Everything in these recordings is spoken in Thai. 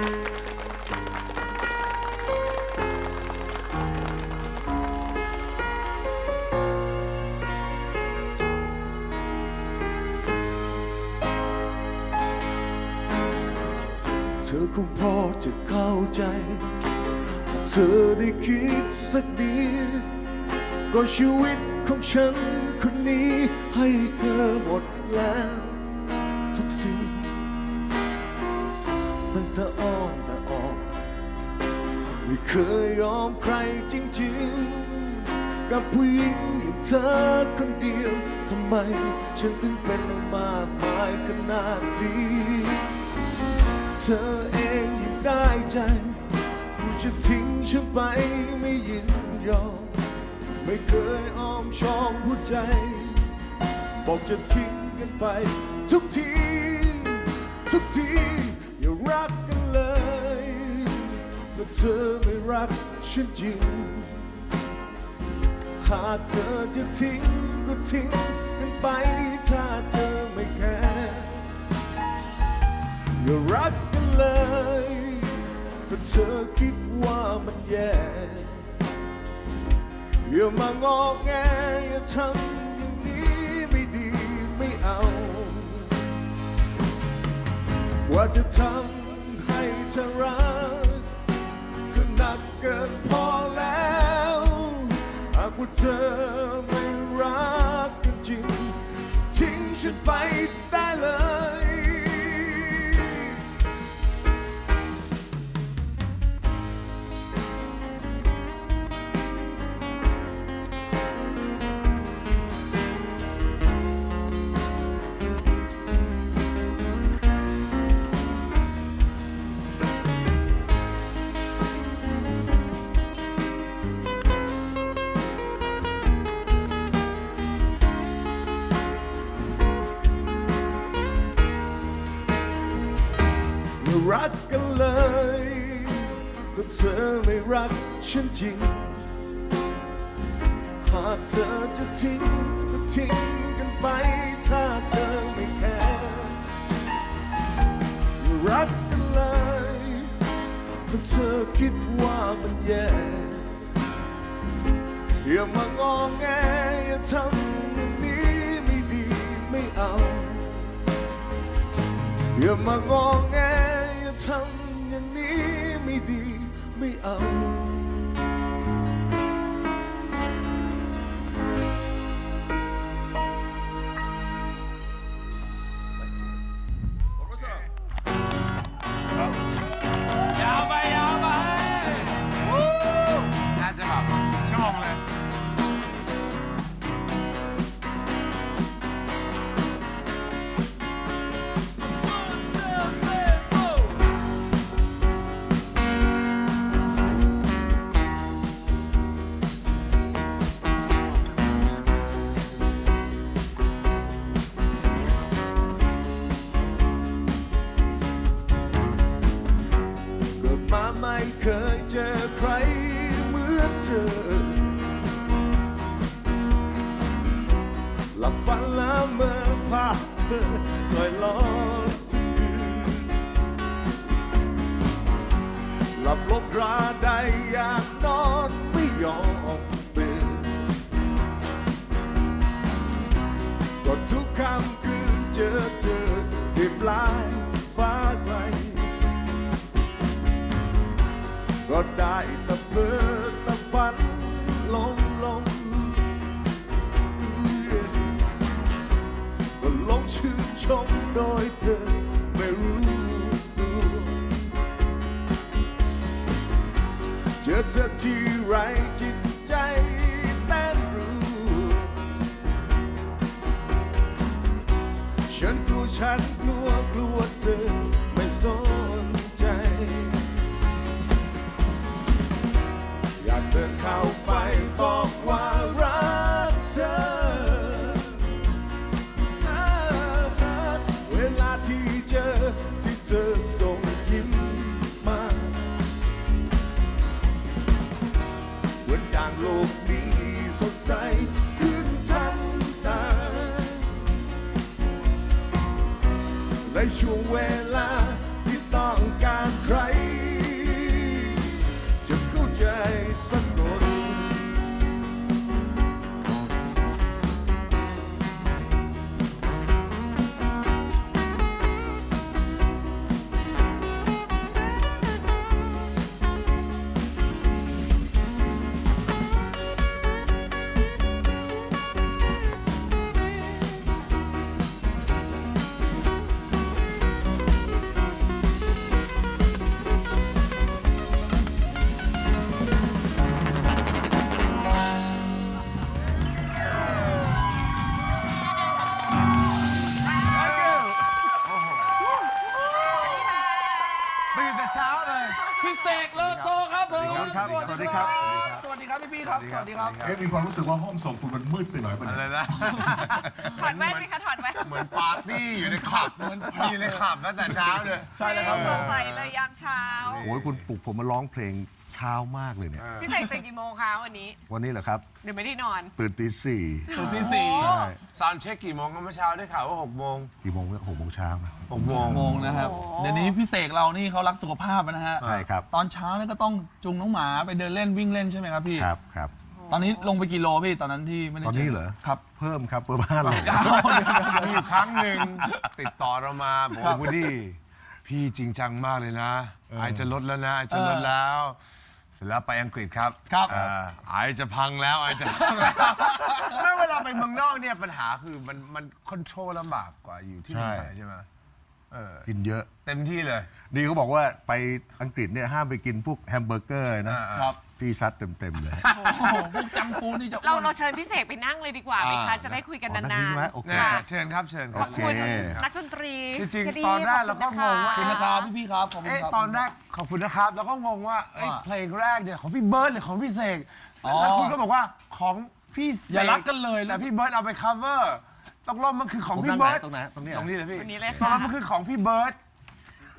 เธอคงพอจะเข้าใจเธอได้คิดสักนิดก็ชีวิตของฉันคนนี้ให้เธอหมดแล้ว ทุกสิ่งตั้งแต่ เคยยอมใครจริงๆ กับผู้หญิงอย่างเธอคนเดียว ทำไมฉันถึงเป็นมากมายขนาดนี้ เธอเองยังได้ใจคุณจะทิ้งฉันไปไม่ยินยอม ไม่เคยอ้อมชอมหัวใจ บอกจะทิ้งกันไป ทุกที ทุกที เธอไม่รักฉันจริง หากเธอจะทิ้งก็ทิ้งกันไปถ้าเธอไม่แคร์อย่ารักกันเลยถ้าเธอคิดว่ามันแย่อย่ามางอแงอย่าทำอย่างนี้ไม่ดีไม่เอาว่าจะทำให้เธอรัก ว่าเธอไม่รักกันจริง ทิ้งฉันไปได้เลย ธอไม่รักฉันจริง หากเธอจะทิ้งก็ทิ้งกันไป ถ้าเธอไม่แคร์รักกันเลยถ้าเธอคิดว่ามันแย่อย่ามางอแงอย่าทำอย่างนี้ไม่ดีไม่เอา อย่ามางอแงอย่าทำ ไม่เอา เจอใครเหมือนเธอ หลับฝันแล้วเมื่อภาพเธอลอยลอยทุกคืนหลับลบราได้อยากนอนไม่ยอมตื่นก็ทุกคำคืนเจอเธอ โดยเธอไม่รู้ตัวเจอเธอที่ไรจิตใจแต้นรู้ ฉันกลัวฉันกลัวกลัวเธอไม่สน ช่วงเวลาที่ต้องต้องการใคร ครับสวัสดีครับเอ๊ะมีความรู้สึกว่าห้องส่งคุณมันมืดไปหน่อยป่ะอะไรเนี่ยนะถอดแว่นไหมคะถอดแว่นเหมือนปาร์ตี้อยู่ในคลับเหมือนอยู่ในคลับตั้งแต่เช้าเลย ใช่แล้วครับ สดใสเลยยามเช้า โอ้ยคุณปลุกผมมาร้องเพลงเช้ามากเลยเนี่ย พี่เสกตื่นกี่โมงคะวันนี้ วันนี้เหรอครับ เดี๋ยวไม่ได้นอน ตื่นตีสี่ตื่นที่สี่ใช่ซาวด์เช็คกี่โมงครับเมื่อเช้าได้ข่าวว่า6โมงกี่โมงเนี่ยหกโมงเช้านะ6โมงโมงนะครับโอ้โหเดี๋ยวนี้พี่เสกเรานี่เขารักสุขภาพนะฮะ ใช่ครับ ตอนเช้าเนี่ยก็ต้องจูงน้องหมาไปเดินเล่นวิ่งเล่นใช่ไหมครับพี่ ครับครับ ตอนนี้ลงไปกี่โลพี่ตอนนั้นที่ไม่ได้ตอนเจนี้เหรอ ครับ เพิ่มครับเพิ่มห้าโลมีอยู่ครั้งหนึ่งติดต่อเรามาบอกว่าวูดดี้พี่จริงจังมากเลยนะไอจะลดแล้วนะไอจะลดแล้ว เสร็จแล้วไปอังกฤษครับครับอ่าไอจะพังแล้วไอจะพังแล้วแล้วเวลาไปเมืองนอกเนี่ยปัญหาคือมันมันคอนโทรลลำบากกว่าอยู่ที่เมืองไทยใช่ไหม เออ กินเยอะ เต็มที่เลยดีเขาบอกว่าไปอังกฤษเนี่ยห้ามไปกินพวกแฮมเบอร์เกอร์นะ อ่า ครับ พี่ซัดเต็มๆเลยโอ้โหพวกจังฟูดนี่จะอ้เราวน เราเชิญพี่เสกไปนั่งเลยดีกว่าไหมคะอ่าจะได้คุยกันอ๋อนั่นางนี่ใช่ไหมนโอเคเนี่ยเชิญครับเชิญคๆขรัอบ บคุณโอเค นักดนตรีจริงๆพี่ดีตอนแรกขเราบก็คุณงงว่า ขอบคุณนะครับพี่พี่ๆครับขอบคุณเอ๊ะครับ ตอนแรกขอบคุณนะครับ แล้วก็งงว่าเอ้ยว่า เพลงแรกเนี่ยของพี่เบิร์ดหรือของพี่เสกอ๋อแล้วคุณก็บอกว่าของพี่เสกอย่ารักกันเลยแต่พี่เบิร์ดเอาไป cover ต้องรอบมันคือของผมพี่นั่งไหนเบิร์ดตรงไหนตรงเนี้ย ตรงนี้เลยพี่วันนี้เลยตอนค่ะนั้นมันคือของพี่เบิร์ด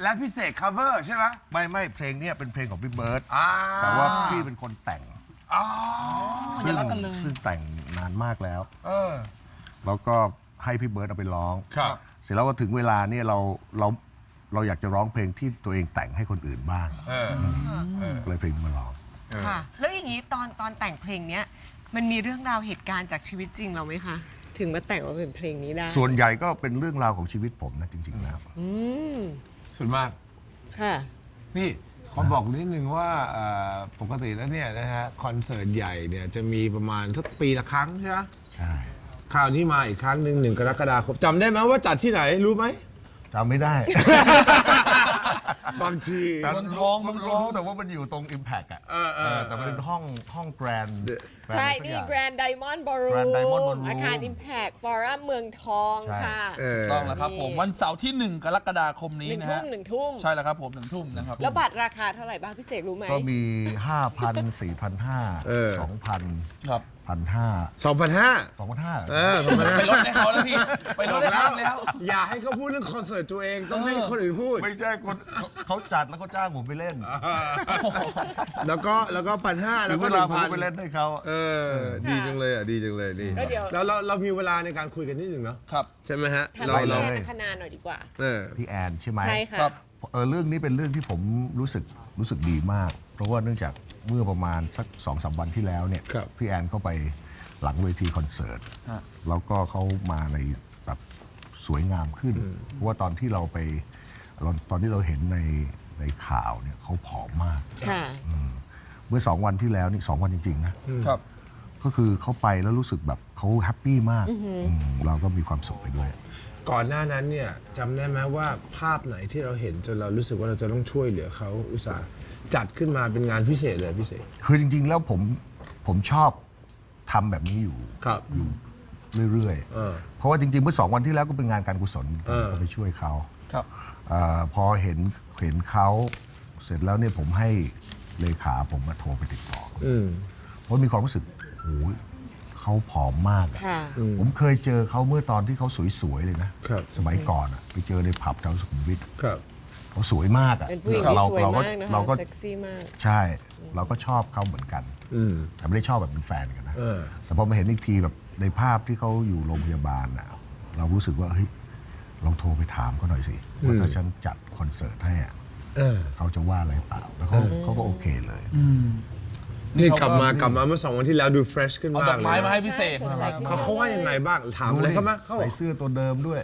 และพี่เสก cover ใช่ไหมไม่ไม่เพลงเนี่ยเป็นเพลงของพี่เบิร์ตอ่าแต่ว่าพี่เป็นคนแต่งอ๋อซึ่งรักกันเลยซึ่งแต่งนานมากแล้ว เออ แล้วก็ให้พี่เบิร์ตเอาไปร้อง ครับ เสร็จแล้วก็ถึงเวลาเนี่ยเราเราเราอยากจะร้องเพลงที่ตัวเองแต่งให้คนอื่นบ้างเออ ก็เลยเพลงนี้มาร้อง ค่ะ แล้วอย่างนี้ตอนตอนแต่งเพลงเนี้ยมันมีเรื่องราวเหตุการณ์จากชีวิตจริงเราไหมคะ ถึงมาแต่งมาเป็นเพลงนี้ได้ส่วนใหญ่ก็เป็นเรื่องราวของชีวิตผมนะจริงๆแล้วอืมสุดมาก ค่ะพี่ขอบอกนิดนึงว่าเอ่อปกติแล้วเนี่ยนะฮะคอนเสิร์ตใหญ่เนี่ยจะมีประมาณสักปีละครั้งใช่ไหมใช่คราวนี้มาอีกครั้งหนึ่งหนึ่งกรกฎาคมจำได้ไหมว่าจัดที่ไหนรู้ไหมจำไม่ได้ บางทีแต่เมืองทองเมืองทอง รู้แต่ว่ามันอยู่ตรง Impact อะเออเออแต่มันเป็นห้องห้องแกรนด์ใช่นี่ Grand Diamond Ballroom Grand Diamond Ballroom อาคาร Impact Forum เมืองทองใช่ ค่ะ เออ ต้องแล้วครับผม วันเสาร์ที่ 1 กรกฎาคมนี้หนึ่งนะทุ่ฮะมหนึ่งทุ่ม ใช่แล้วครับผมหนึ่งทุ่มนะครับแล้วบัตรราคาเท่าไหร่บ้างพี่เสกรู้ไหม ก็มี 5,000 4,500 เออ 2,000 ครับ 1,500สองพันห้า2,500เออสองพันห้าไปลดให้เขาแล้วพี่ ไปลดให้เขาแล้ว อย่าให้เขาพูดเรื่องคอนเสิร์ตตัวเองต้องให้คนอื่นพูด ไม่ใช่คนเขาจัดแล้วเขาจ้างผมไปเล่น แล้วก็แล้วก็พันห้าถึแล้วงก็เวหลานึ่งผมพันก็ไปเล่นให้เขาเออ ดีจังเลยอะดีจังเลยดีแล้วเดี๋ยวแล้วเราเรามีเวลาในการคุยกันนิดหนึ่งเนาะครับใช่ไหมฮะถามเราพี่เราแอนอังคณาหน่อยดีกว่าเออพี่แอนใช่ไหมใช่ค่ะครับเออเรื่องนี้เป็นเรื่องที่ผมรู้สึกรู้สึกดีมาก เพราะว่าเนื่องจาก เมื่อประมาณสักสองสามวันที่แล้วเนี่ยครับพี่แอนเข้าไปหลังเวทีคอนเสิร์ต ฮะ แล้วก็เขามาในแบบสวยงามขึ้น เพราะว่าตอนที่เราไปเราตอนที่เราเห็นในในข่าวเนี่ยเขาผอมมาก ค่ะ เมื่อสองวันที่แล้วนี่สองวันจริงๆนะ ครับ ก็คือเขาไปแล้วรู้สึกแบบเขาแฮปปี้มากอืมเราก็มีความสุขไปด้วย ก่อนหน้านั้นเนี่ยจำได้ไหมว่าภาพไหนที่เราเห็นจนเรารู้สึกว่าเราจะต้องช่วยเหลือเขาอุตส่าห์ จัดขึ้นมาเป็นงานพิเศษเลยพิเศษ คือจริง ๆ แล้วผมผมชอบทำแบบนี้อยู่ครับเรื่อยเออๆ เพราะว่าจริงๆ เมื่อสองวันที่แล้วก็เป็นงานการกุศลเออผมก็ไปช่วยเขาครับ เออพอเห็นเห็นเขาเสร็จแล้วเนี่ยผมให้เลขาผมมาโทรไปติดต่ออืม เพราะมีความรู้สึกโอ้ยเขาผอมมากอะค่ะ ผมเคยเจอเขาเมื่อตอนที่เขาสวยๆเลยนะครับ สมัยก่อนอะไปเจอในผับแถวสุขุมวิท ครับ เขาสวยมากอะเป็นผู้หญิงที่เราสวยเราก็มากนะเราคะก็เซ็กซี่มาก ใช่ เราก็ชอบเขาเหมือนกันอืมแต่ไม่ได้ชอบแบบเป็นแฟนกันนะเออแต่พอมาเห็นอีกทีแบบในภาพที่เขาอยู่โรงพยาบาลน่ะเรารู้สึกว่าเฮ้ยลองโทรไปถามเขาหน่อยสิว่าถ้าฉันจัดคอนเสิร์ตให้อะเออเขาจะว่าอะไรเปล่าแล้วเขาเขาก็โอเคเลยนี่กลับมากลับมาเมื่อสองวันที่แล้วดูเฟรชขึ้นเอามาดอกกเลไม้ยมานะให้พิเศษใช่สดใสขึ้นเขาเขาว่ายังไงบ้างถามอะไรเขาไหมเขาบอใส่กเสื้อตัวเดิมด้วย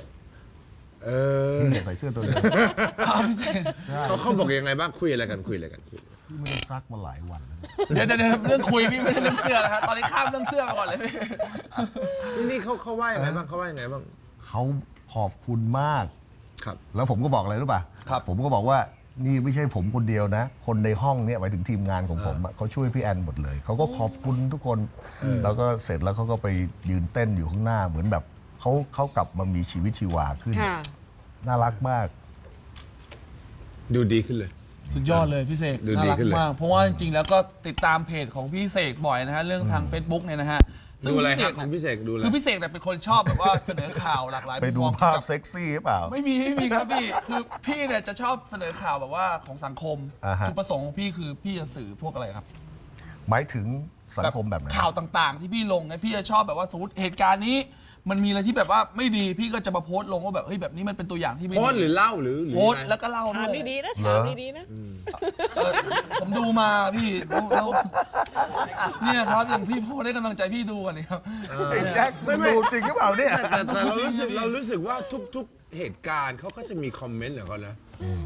เออพี่ใส่เสื้อตัวเดิมเอาพิเศษเขาเขาบอกยังไงบ้างคุยอะไรกันคุยอะไรกันคุยพี่ไม่ได้ซักมาหลายวันแล้วเดี๋ยวเดี๋ยวเดี๋ยวเรื่องคุยพี่ไม่ได้เรื่องเสื้อนะครับตอนนี้ข้ามเรื่องเสื้อมาก่อนเลยพี่นี่นี่เขาเขาว่ายังไงบ้างเขาว่ายังไงบ้างเขาขอบคุณมาก ครับ แล้วผมก็บอกอะไรรู้ป่ะครับผมก็บอกว่านี่ไม่ใช่ผมคนเดียวนะ คนในห้องเนี่ยหมายถึงทีมงานของผมอะเขาช่วยพี่แอนหมดเลย เขาก็ขอบคุณทุกคน แล้วก็เสร็จแล้วเขาก็ไปยืนเต้นอยู่ข้างหน้าเหมือนแบบเขาเขากลับมามีชีวิตชีวาขึ้น ค่ะ น่ารักมาก ดูดีขึ้นเลย สุดยอดเลยพี่เสกดูน่าดีรักขึ้นเลย มากเพราะว่าจริงๆแล้วก็ติดตามเพจของพี่เสกบ่อยนะฮะเรื่องทาง Facebook เนี่ยนะฮะซึ่งดูอะไรพี่คเสรับกของพี่เสกดูอะไรคือพี่เสกแต่ยเป็นคนชอบแบบว่าเสนอข่าวหลากหลายไปดูมุมมองภาพเกี่ยวกับเซ็กซี่หรือเปล่า ไม่มีไม่มีครับพี่ คือพี่เนี่ยจะชอบเสนอข่าวแบบว่าของสังคมอ่าฮะ จุดประสงค์ของพี่คือพี่จะสื่อพวกอะไรครับ หมายถึงสังคมแบบไหน ข่าวต่างๆ ที่พี่ลงเนี่ยพี่จะชอบแบบว่าสมมติเหตุการณ์นี้ มันมีอะไรที่แบบว่าไม่ดีพี่ก็จะมาโพสต์ลงว่าแบบเฮ้ยแบบนี้มันเป็นตัวอย่างที่ไม่โพดีสต์หรือเล่าหรือหรือโพสต์ยังไงแล้วก็เล่าถามด้วยดีๆนะเหรถาอมดีๆนะ เออผมดูมาพี่ดูแล้วเนี่ยครับอย่างพี่พูดได้กำลังใจพี่ดูกันนี่ครับ ไอ้แจ็คมึงดูจริงหรือเปล่าเนี่ยแต่แต่เรารู้สึกเรารู้สึกว่าทุกๆเหตุการณ์เขาก็จะมีคอมเมนต์ของเขานะ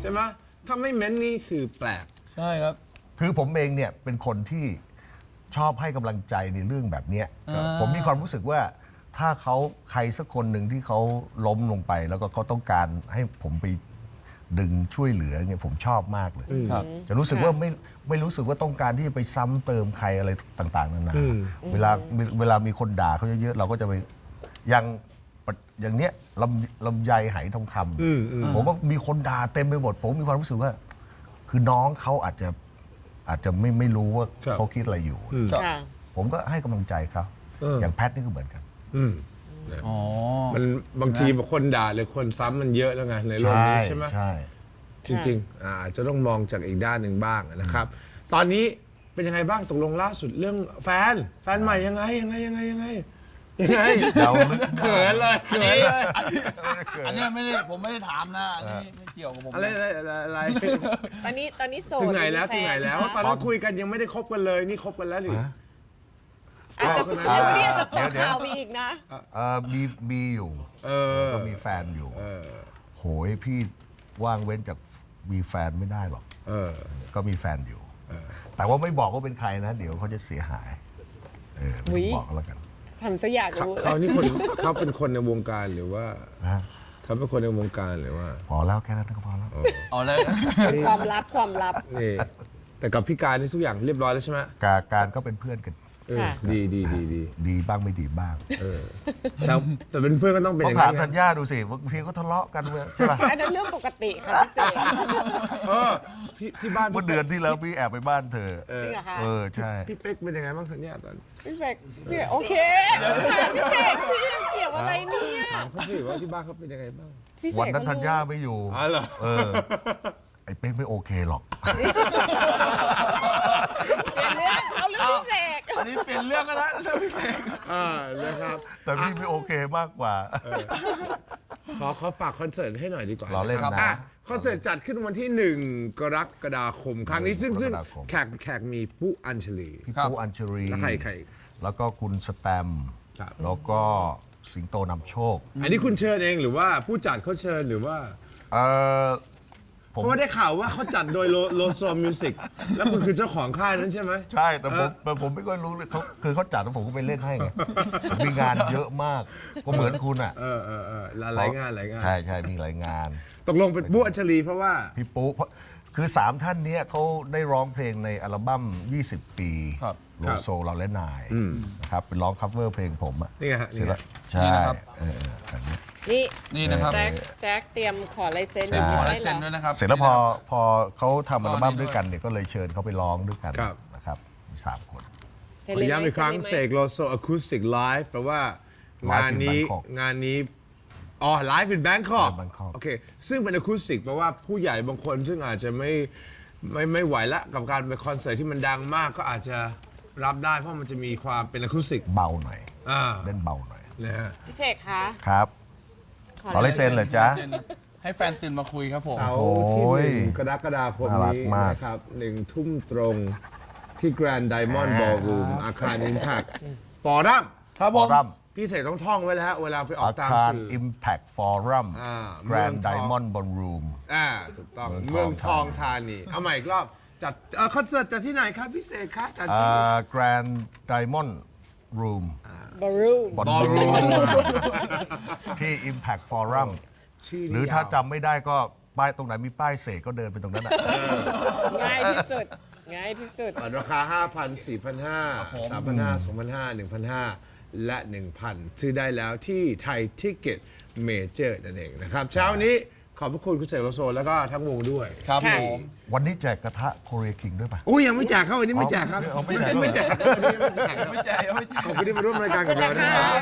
ใช่ไหมถ้าไม่เม้นต์นี่คือแปลก ใช่ครับ คือผมเองเนี่ยเป็นคนที่ชอบให้กำลังใจในเรื่องแบบเนี้ยอ่าผมมีความรู้สึกว่า ถ้าเขาใครสักคนหนึ่งที่เขาล้มลงไป แล้วก็เขาต้องการให้ผมไปดึงช่วยเหลือเนี่ยผมชอบมากเลย ครับ จะรู้สึกว่าไม่ไม่รู้สึกว่าต้องการที่จะไปซ้ำเติมใครอะไรต่างๆนานาเวลาเวลามีคนด่าเขาเยอะๆเราก็จะไปอย่างอย่างเนี้ยลำลำไยไหทองคำผมว่ามีคนด่าเต็มไปหมดผมมีความรู้สึกว่า คือน้องเขาอาจจะอาจจะไม่ไม่รู้ว่าครับ เขาคิดอะไรอยู่ ค่ะ ผมก็ให้กำลังใจเขาเอออ อย่างแพทนี่ก็เหมือนกัน อืมอ๋อ มันบางทีคนด่าหรือคนซ้ำมันเยอะแล้วไงในโลกนี้ใช่ไหม ใช่ จริงๆอาอาจจะต้องมองจากอีกด้านหนึ่งบ้างนะครับ ตอนนี้เป็นยังไงบ้างตกลงล่าสุดเรื่องแฟน แฟนใหม่ยังไงยังไงยังไงยังไงยังไงเราลึกเขินเลยเขินเลยอันเนี้ยไม่ได้ผมไม่ได้ถามนะ อันนี้ไม่เกี่ยวกับผมอะไรอะไรอะไรอะไรตอนนี้ตอนนี้โสดถึงไหนแล้วมีฟถึงไหนแล้วคะตอนนั้นคุยกันยังไม่ได้คบกันเลยนี่คบกันแล้วนี่อา จจะอ่าเดี๋ยวพี่อาจจะตเดี๋ยกวเดี๋ยวข่าวไปอีกนะ เอ่อมีมีอยู่เออ ก็มีแฟนอยู่โหยพี่ว่างเว้นจากมีแฟนไม่ได้หรอก เออ ก็มีแฟนอยู่ แต่ว่าไม่บอกว่าเป็นใครนะ เดี๋ยวเขาจะเสียหาย เอออุ๊ไม่ยบอกก็แล้วกันทำซะอยากเขารู้เขานี่คนเขาเป็นคนในวงการหรือว่านะเขาเป็นคนในวงการหรือว่า พอแล้วแค่นั้นก็พอแล้ว เอาเลย ความลับความลับ นี่ แต่กับพี่การนี่ทุกอย่างเรียบร้อยแล้วใช่ไหม การการก็เป็นเพื่อนกันเออค่ะ ดีดีดีดีดีบ้างไม่ดีบ้างแต่แต่เป็นเพื่อนก็ต้องเป็นอต้องย่างถามนี้ธัญไงญาดูสิบางทีก็ทะเลาะกันใช่ป่ะอันนั้นเรื่องปกติค่ะพี่เสกเออที่ที่บ้านเมื่อเดือนที่แล้วพี่แอบไปบ้านเธอ จริงเหรอคะเออใช่ พี่เป๊กเป็นยังไงบ้างทันเนี่ยตอนพี่เสกพี่โอเคพี่เสกพี่เกี่ยวอะไรเนี่ยถามเขาสิว่าที่บ้านเขาเป็นยังไงบ้างพี่เสกวันนั้นเขธัญรู้ญาไม่อยู่ อ๋อเหรอ เออ ไอ้เป๊กไม่โอเคหรอก เปลี่ยนเรื่องเอาเรื่องพี่เสก อันนี้เปลี่ยนเรื่องกันแล้วเรื่องพี่เสกอ่านะครับ แต่พี่ไม่โอเคมากกว่า ขอขอฝากคอนเสิร์ตให้หน่อยดีกว่าเราเล่นนะอะคอนเสิร์ตจัดขึ้นวันที่ 1 กรกฎาคม ครั้งนี้ซึ่งซึ่งกรกฎาคม แขกแขกมีปุ๊อัญชลีพี่ปูอัญชรีแล้วใครใครแล้วก็คุณสแตมป์ครับ แล้วก็สิงโตนำโชค อันนี้คุณเชิญเองหรือว่าผู้จัดเขาเชิญหรือว่า เออ ผเพมราะว่าได้ข่าวว่าเขาจัดโดยโลโซมิวสิกแล้วคุณคือเจ้าของค่ายนั้นใช่ไหม ใช่ แต่ผมแต่ผมไม่ค่อยรู้เลยเขาคือเขาจัดแล้วผมก็ไปเล่นให้ไงผมมีงานเยอะมากก็เหมือนคุณอะเออเออเออหลายงานหลายงาน ใช่ใช่มีหลายงาน ตกลงเป็นปุ๊อัญชลีเพราะว่า พี่ปุ๊เพราะคือสามท่านเนี้ยเขาได้ร้องเพลงในอัลบั้ม 20 ปีครับ โลโซเราและนายนะครับเป็นร้องคัฟเวอร์เพลงผมอะนี่ไงฮะเสร็จแล้วนี่ไงใช่นี่นะครับ เออเออแบบนี้ นี่นี่นะครับแจ็คแจ็คเตรียมขอลายเซ็นใช่ขอได้ลายเซ็นด้วยนะครับเสร็จแล้วพอพอเขาทำอัลบั้มก็นี่ด้วยกันเนี่ยก็เลยเชิญเขาไปร้องด้วยกันครับ นะครับมีสามคนเซ็นขอเลยไหมย้ำอีกครั้งซ็นลยไหมเสกโลโซอะคูสติกไลฟ์แปลว่างาน Live in นี้ Bangkok งานนี้ อ๋อไลฟ์เป็นแบงคอก Live in Bangkok โอเค ซึ่งเป็นอะคูสติกแปลว่าผู้ใหญ่บางคนซึ่งอาจจะไม่ไม่ไม่ไหวละกับการไปคอนเสิร์ตที่มันดังมากก็อาจจะรับได้เพราะมันจะมีความเป็นอะคูสติกเบาหน่อย อ่าเล่นเบาหน่อย นะฮะพี่เสกคะ ครับ ขอลายเซ็นเหรอจ๊ะลายเซ็นให้แฟนตื่นมาคุยครับผม เสาร์ที่โอ้หยนึ่งกรกฎาคมน่ารักนี้มาก นะครับหนึ่งทุ่มตรงที่ Grand Diamond Ballroom อาคาร Impact ฟอรัมครับฟผอมรัมพี่เสกต้องท่องไว้แล้วฮะเวลาไปอออากตามคาร สื่อ Impact Forum อ่า Grand เมืองทอง Diamond Ballroom อ่าถูกต้องเมืเมือองงททอองงธานี เอาใหม่อีกรอบจัดเอ่อคอนเสิร์ตจัดที่ไหนครับพี่เสกครับจัดอ่ที่า Grand Diamond Room บารู Ballroom ที่ Impact Forum ชื่อหรือถ้าจำไม่ได้ก็ป้ายตรงไหนมีป้ายเสกก็เดินไปตรงนั้นแหละง่ายที่สุด ง่ายที่สุด บัตรราคา 5,000 4,500 3,500 2,500 1,500 และ 1,000 ซื้อได้แล้วที่ไทยทิกเก็ตเมเจอร์นั่นเองนะครับ เช้านี้ ขอบพระคุณคุณเสกโลโซแล้วก็ทั้งวงด้วย ครับค่ะ ผมวันนี้แจกกระทะโคเรียคิงด้วยป่ะ อุ้ยยังไม่แจกครับวันนี้ไม่แจกครับอ๋อไม่แจก ไม่แจกครับวันนี้ยังไม่แจกครับไม่ใจไม่ใจ ขอบคุณที่มาร่วมรายการกับเรานะครับ